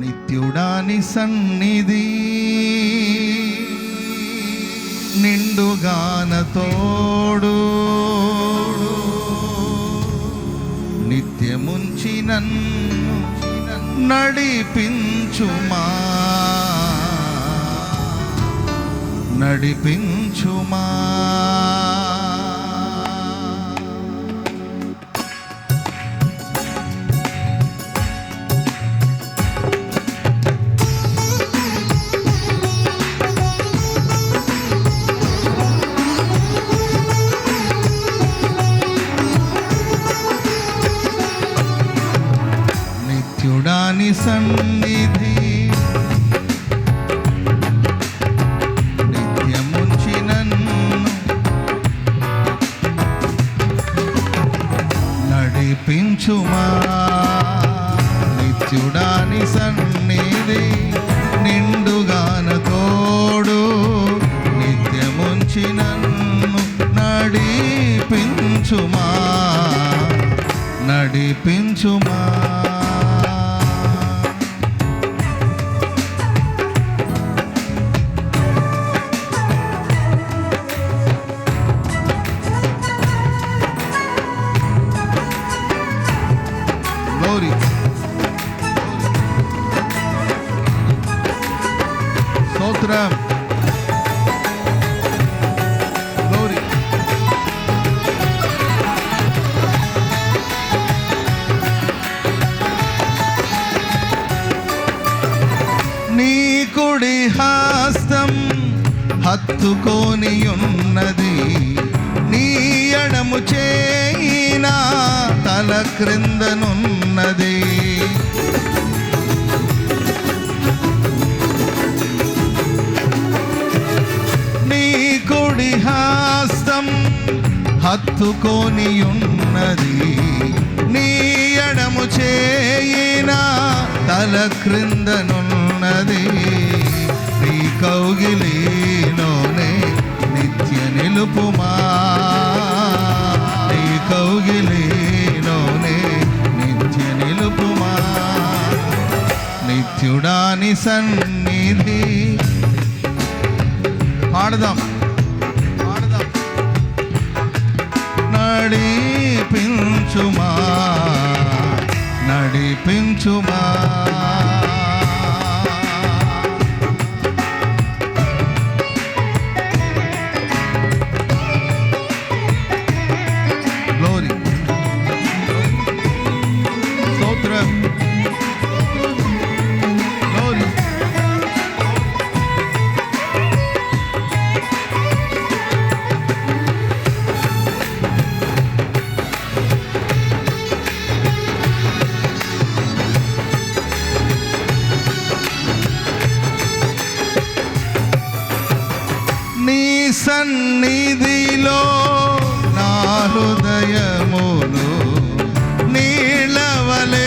నిత్యుడాని సన్నిధి నిండుగాన తోడు నిత్యముంచి నన్ను నడిపించుమా నడిపించుమా నడిపించుమా నిత్యుడాని సన్నిధి నిండుగాన తోడు నిత్యముంచి నన్ను నడిపించుమా? నడిపించుమా? స్తోత్రం Glory. నీ కుడి హస్తం హత్తుకొని ఉన్నది నీ ఎడము చేయినా తల క్రిందనున్న హత్తుకొని ఉన్నది నీ ఎడము చేయిన తల క్రిందనున్నది. నీ కౌగిలిలోనే నిత్య నిలుపుమా. నీ కౌగిలిలోనే నిత్య నిలుపుమా. నిత్యుడాని సన్నిధి. పాడదాం. నడిపించుమా నడిపించుమా. సన్నిధిలో నా హృదయమును నీళ్ళవలేను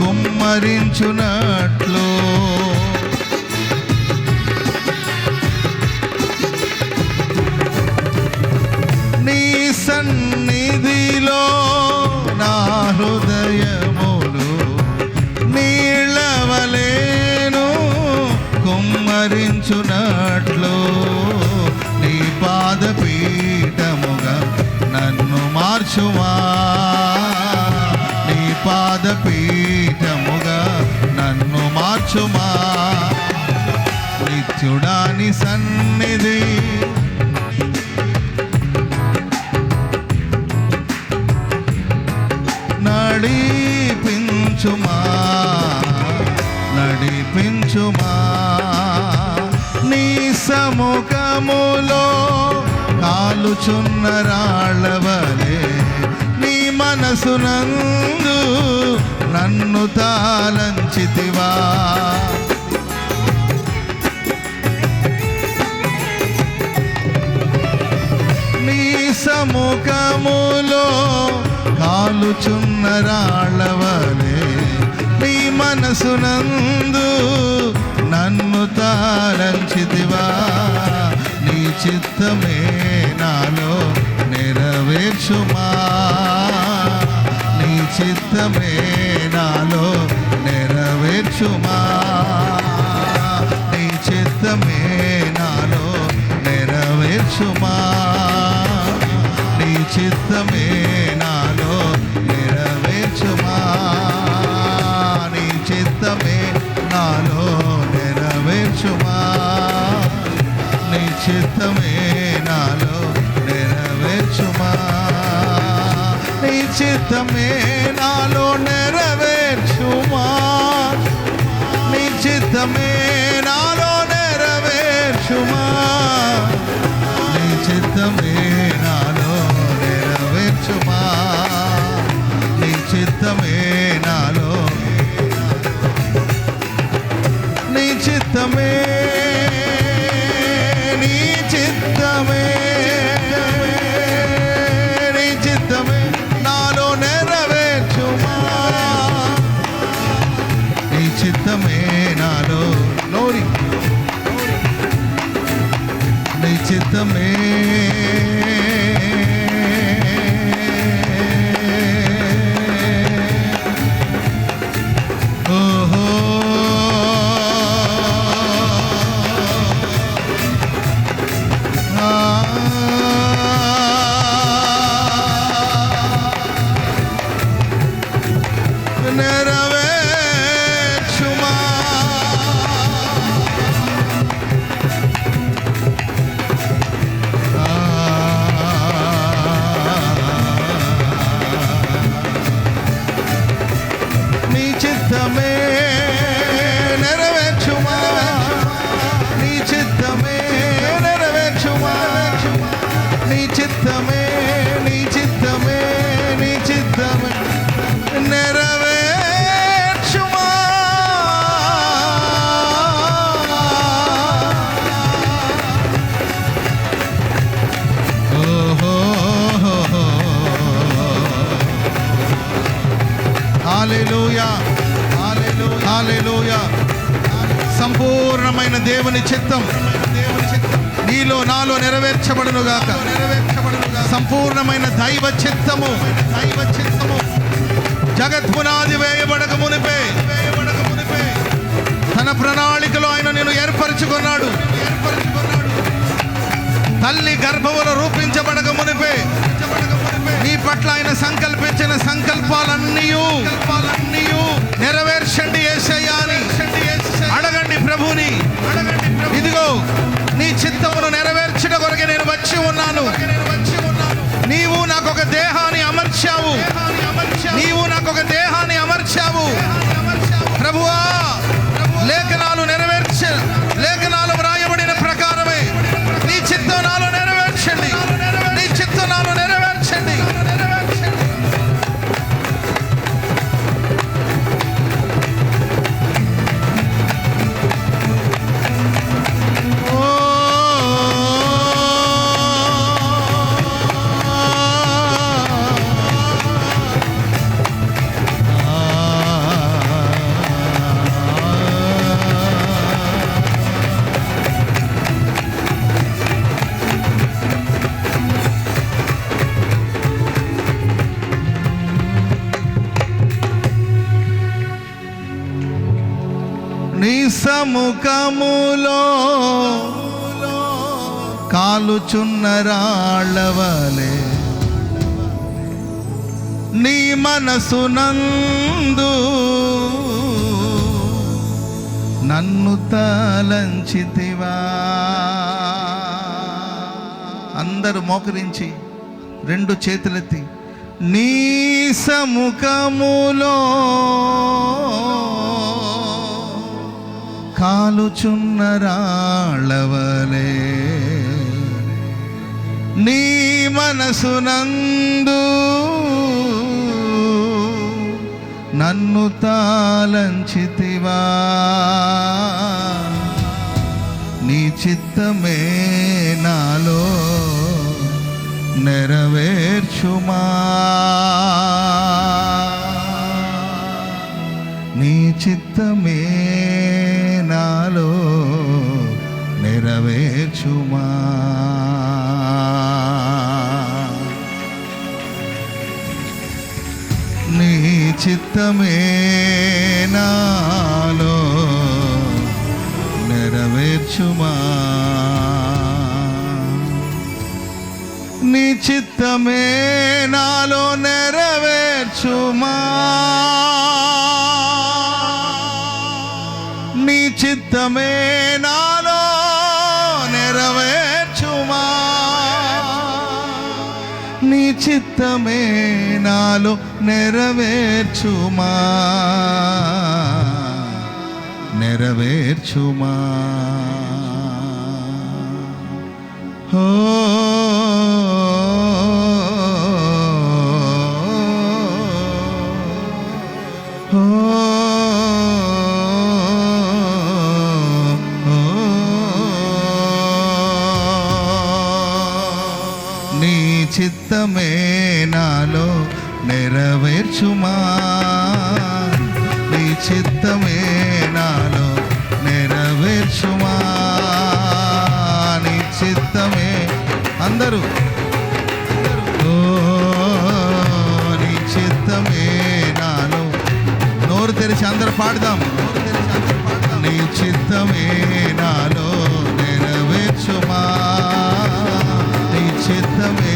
కుమ్మరించున మార్చుమా నీ పాదపీఠముగా నన్ను మార్చుమా? నిత్యుడాని సన్నిధి. నడిపించుమా? నడిపించుమా? నీ సముఖములో కాలుచున్న రాళ్ళవలే మనసునందు నన్ను తాళంచితివా. నీ సముఖములో కాలుచున్న రాళ్ళవలే నీ మనసునందు నన్ను తాళంచితివా. నీ చిత్తమే నాలో నెరవేర్చుమా. చిత్తమే నాలో నెరవేర్చుమా? నీ చిత్తమే చిత్తమే నాలో నెరవేర్చుమా? నీ చిత్తమే నాలో నెరవేర్చుమా? నీ చిత్తమే నాలో నెరవేర్చుమా? నీ చిత్తమే నాలో నీ చిత్తమే సంపూర్ణమైన దేవుని చిత్తం. దేవుని నీలో నాలో నెరవేర్చబడును గాక. సంపూర్ణమైన దైవ చిత్తము. దైవ చిత్తము జగత్పునాది వేయబడక మునిపే. వేయబడక మునిపే తన ప్రణాళికలో ఆయన నేను ఏర్పరచుకున్నాడు. ఏర్పరచుకున్నాడు తల్లి గర్భములో రూపించబడక మునిపే. నీ పట్ల ఆయన సంకల్పించిన సంకల్పాలన్నీ సముఖములో కాలుచున్న రాళ్ళవలే నీ మనసునందు నన్ను తలంచితివా. అందరూ మోకరించి రెండు చేతులెత్తి నీ సముఖములో కాలుచున్న రాళ్ళవలే నీ మనసునందు నన్ను తాలంచితివా నీ చిత్తమే నాలో నెరవేర్చుమా. నీ చిత్తమే చిత్తమే నెరవేర్చుమా? నీ చిత్తమే చిత్తమే నాలో నెరవేర్చుమా? నెరవేర్చుమా? నెరవేర్చుమా? నీ చిత్తమే నాలో నెరవేర్చుమా? నీ చిత్తమే అందరూ. నీ చిత్తమే నాలో. నోరు తెరిచి అందరు పాడదాం నోరు తెరిచి అందరు పాడదాం. నీ చిత్తమే నాలో నెరవేర్చుమా? నీ చిత్తమే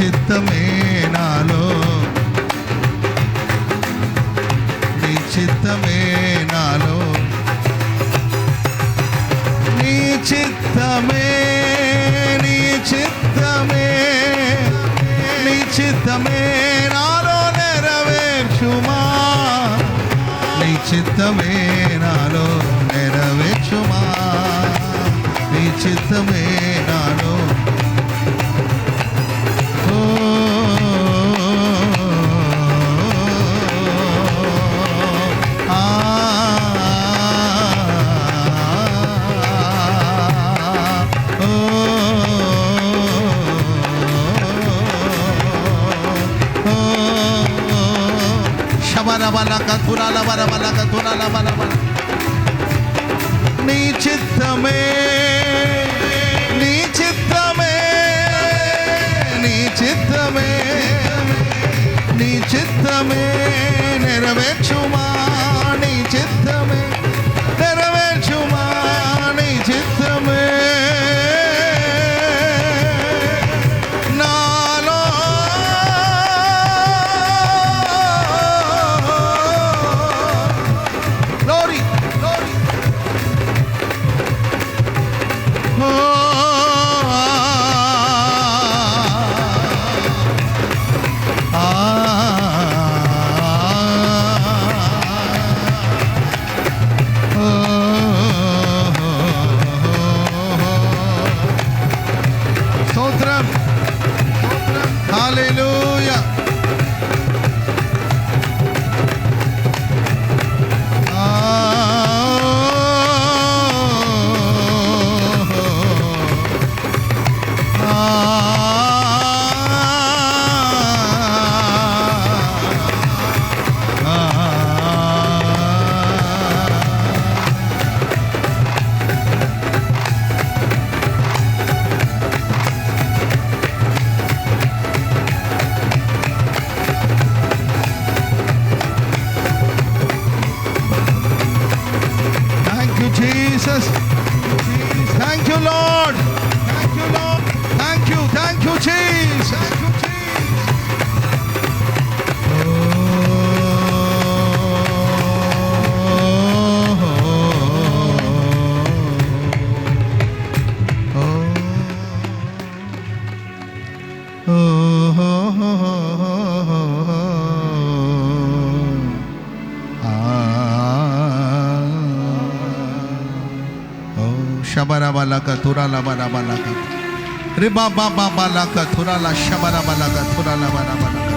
చిత్తమే నాలో. నీ చిత్తమే నాలో. నీ చిత్తమే నీ చిత్తమే నీ చిత్తమే నాలో నెరవేర్చుమా. నీ చిత్తమే నాలో నెరవేర్చుమా. నీ చిత్తమే శబరబలక తురలబరబలక తురలబరబల నీ చిత్తమే నీ చిత్తమే నీ చిత్తమే నీ చిత్తమే నెరవేర్చుమా నీ చిత్తమే. थोरा लाबा लाबा लागा रे बाबा बाबा लाका थोरा ला शबा लाबा लागा थोरा लाबा लाबा लागा